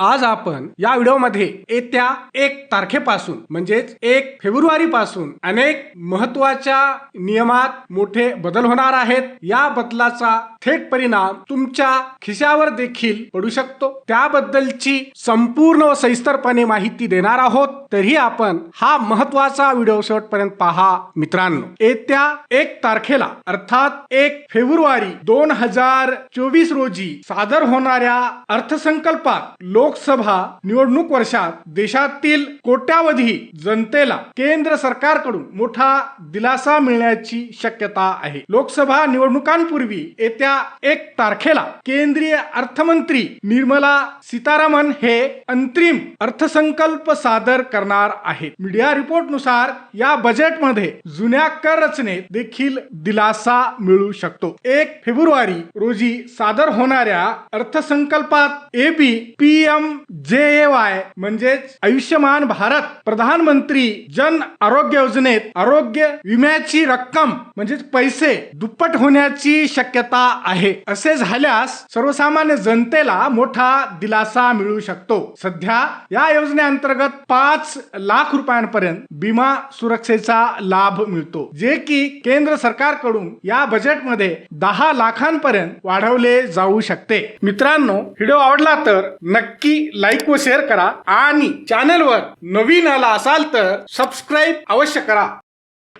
आज आपण या व्हिडिओमध्ये येत्या एक तारखेपासून म्हणजेच एक फेब्रुवारी पासून अनेक महत्त्वाच्या नियमात मोठे बदल होणार आहेत. या बदलाचा थेट परिणाम तुमच्या खिशावर देखील पडू शकतो. त्याबद्दलची संपूर्ण व सविस्तरपणे माहिती देणार आहोत. तरी आपण हा महत्त्वाचा व्हिडिओ शेवटपर्यंत पहा मित्रांनो. येत्या एक तारखेला अर्थात एक फेब्रुवारी दोन हजार चोवीस रोजी सादर होणाऱ्या अर्थसंकल्पात लोकसभा निवडणूक वर्षात देशातील कोट्यावधी जनतेला केंद्र सरकारकडून मोठा दिलासा मिळण्याची शक्यता आहे. लोकसभा निवडणुकांपूर्वी येत्या एक तारखेला केंद्रीय अर्थमंत्री निर्मला सीतारामन हे अंतरिम अर्थसंकल्प सादर करणार आहेत. मीडिया रिपोर्टनुसार या बजेटमध्ये जुन्या कर रचनेत देखील दिलासा मिळू शकतो. एक फेब्रुवारी रोजी सादर होणाऱ्या अर्थसंकल्पात ए बी पी एम जे ए वाय म्हणजेच आयुष्यमान भारत प्रधानमंत्री जन आरोग्य योजनेत आरोग्य विम्याची रक्कम म्हणजेच पैसे दुप्पट होण्याची शक्यता आहे. असे झाल्यास सर्वसामान्य जनतेला मोठा दिलासा मिळू शकतो. सध्या या योजनेअंतर्गत पाच लाख रुपयांपर्यंत विमा सुरक्षेचा लाभ मिळतो जे की केंद्र सरकारकडून या बजेटमध्ये दहा लाखांपर्यंत वाढवले जाऊ शकते. मित्रांनो व्हिडिओ आवडला तर नक्की लाईक व शेअर करा. आणि चॅनलवर नवीन आला असाल तर सबस्क्राईब अवश्य करा.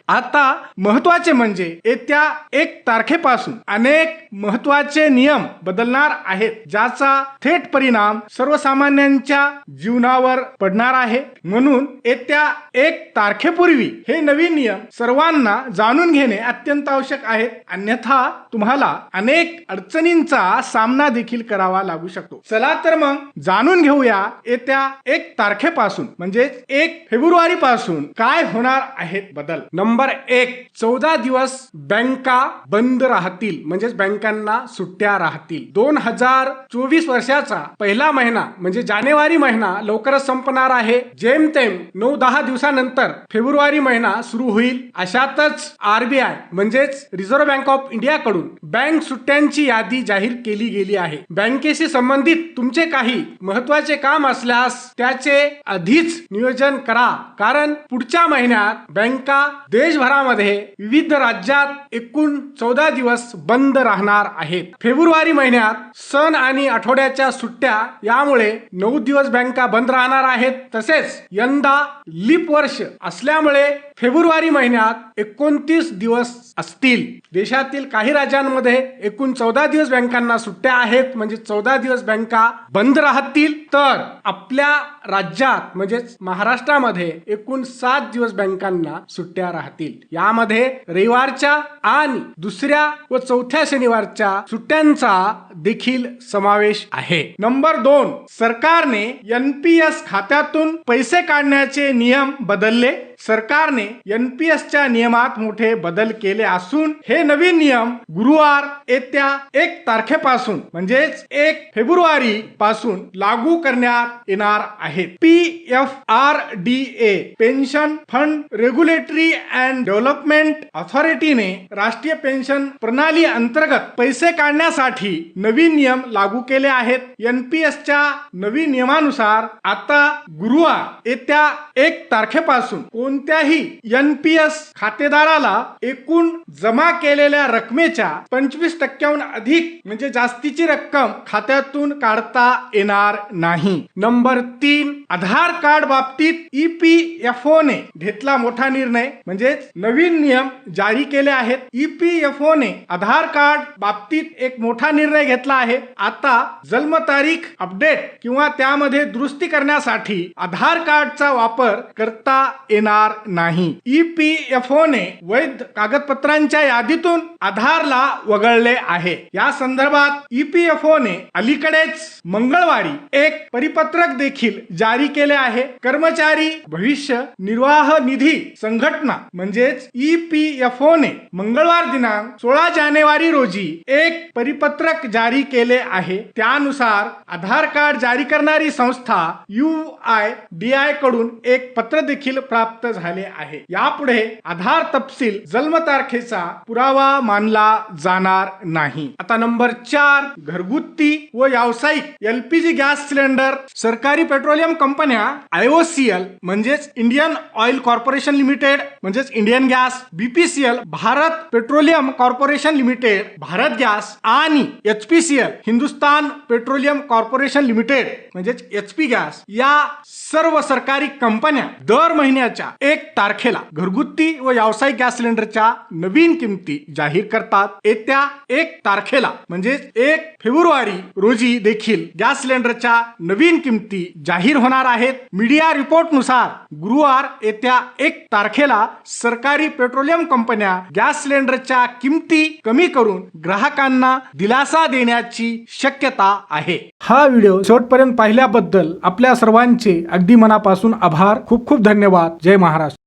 आता महत्त्वाचे म्हणजे येत्या एक तारखेपासून अनेक महत्त्वाचे नियम बदलणार आहेत ज्याचा थेट परिणाम सर्वसामान्यांच्या जीवनावर पडणार आहे. म्हणून येत्या एक तारखेपूर्वी हे नवीन नियम सर्वांना जाणून घेणे अत्यंत आवश्यक आहे. अन्यथा तुम्हाला अनेक अडचणींचा सामना देखील करावा लागू शकतो. चला तर मग जाणून घेऊया येत्या एक तारखेपासून म्हणजेच एक फेब्रुवारी पासून काय होणार आहेत बदल. नंबर एक चौदा दिवस बँका बंद राहतील म्हणजेच बँकांना सुट्ट्या राहतील. दोन हजार चोवीस वर्षाचा पहिला महिना म्हणजे जानेवारी महिना लवकरच संपणार आहे. जेमतेम नऊ दहा दिवसानंतर फेब्रुवारी महिना सुरू होईल. अशातच आरबीआय म्हणजेच रिझर्व्ह बँक ऑफ इंडिया कडून बँक सुट्ट्यांची यादी जाहीर केली गेली आहे. बँकेशी संबंधित तुमचे काही महत्त्वाचे काम असल्यास त्याचे आधीच नियोजन करा. कारण पुढच्या महिन्यात बँका देशभरामध्ये विविध राज्यात एकूण चौदा दिवस बंद राहणार आहेत. फेब्रुवारी महिन्यात सण आणि आठवड्याच्या सुट्ट्या यामुळे नऊ दिवस बँका बंद राहणार आहेत. तसेच यंदा लीप वर्ष असल्यामुळे फेब्रुवारी महिन्यात एकोणतीस दिवस असतील. देशातील काही राज्यांमध्ये एकूण चौदा दिवस बँकांना सुट्ट्या आहेत. म्हणजे चौदा दिवस बँका बंद राहतील. तर आपल्या राज्यात म्हणजेच महाराष्ट्रामध्ये एकूण सात दिवस बँकांना सुट्ट्या राहतील. यामध्ये रविवारच्या आणि दुसऱ्या व चौथ्या शनिवारच्या सुट्ट्यांचा देखील समावेश आहे. नंबर दोन सरकारने एनपीएस खात्यातून पैसे काढण्याचे नियम बदलले. सरकारने एनपीएसच्या नियमात मोठे बदल केले असून हे नवीन नियम गुरुवार येत्या एक तारखेपासून म्हणजेच एक फेब्रुवारी पासून लागू करण्यात येणार आहेत. P F R D A pension fund regulatory and development ऑथॉरिटीने राष्ट्रीय पेन्शन प्रणाली अंतर्गत पैसे काढण्यासाठी नवीन नियम लागू केले आहेत. एनपीएसच्या नवीन नियमानुसार आता गुरुवार येत्या एक तारखेपासून कोणत्याही यन पी एस खातेदाराला एकूण जमा केलेल्या रकमेच्या पंचवीस टक्क्याहून अधिक म्हणजे जास्तीची रक्कम खात्यातून काढता येणार नाही. नंबर तीन आधार कार्ड बाबतीत ई पी एफ ओ ने घेतला मोठा निर्णय म्हणजेच नवीन नियम जारी केले आहेत. ई पी एफ ओ ने आधार कार्ड बाबतीत एक मोठा निर्णय घेतला आहे. आता जन्मतारीख अपडेट किंवा त्यामध्ये दुरुस्ती करण्यासाठी आधार कार्डचा वापर करता येणार नाही. E ईपीएफओ ने वैध कागदपत्रांच्या यादीतून आधारला वगळले आहे. या संदर्भात E ईपीएफओ ने अलीकडेच मंगळवारी एक परिपत्रक देखील जारी केले आहे. कर्मचारी भविष्य निर्वाह निधी संघटना म्हणजेच E ईपीएफओ ने मंगळवार दिनांक सोळा जानेवारी रोजी एक परिपत्रक जारी केले आहे. त्यानुसार आधार कार्ड जारी करणारी संस्था यू आय डी आयकडून एक पत्र देखील प्राप्त झाले आहे. यापुढे आधार तपशील जन्मतारखेचा पुरावा मानला जाणार नाही. आता नंबर चार घरगुती व व्यावसायिक एलपीजी गॅस सिलेंडर सरकारी पेट्रोलियम कंपन्या आयओसीएल म्हणजेच इंडियन ऑइल कॉर्पोरेशन लिमिटेड म्हणजेच Indian gas BPCL Bharat petroleum corporation limited Bharat gas आणि HPCL Hindustan petroleum corporation limited म्हणजेच एचपी गॅस या सर्व सरकारी कंपन्या दर महिन्याच्या एक तारखेला घरगुती व व्यावसायिक गॅस सिलेंडरच्या नवीन किमती जाहीर करतात. येत्या एक तारखेला म्हणजेच एक फेब्रुवारी रोजी देखील गॅस सिलेंडरच्या नवीन किमती जाहीर होणार आहेत. मीडिया रिपोर्टनुसार गुरुवार येत्या एक तारखेला सरकारी पेट्रोलियम कंपन्या गॅस सिलेंडरच्या किमती कमी करून ग्राहकांना दिलासा देण्याची शक्यता आहे. हा व्हिडिओ शेवटपर्यंत पाहिल्याबद्दल आपल्या सर्वांचे अगदी मनापासून आभार. खूप खूप धन्यवाद. जय महाराष्ट्र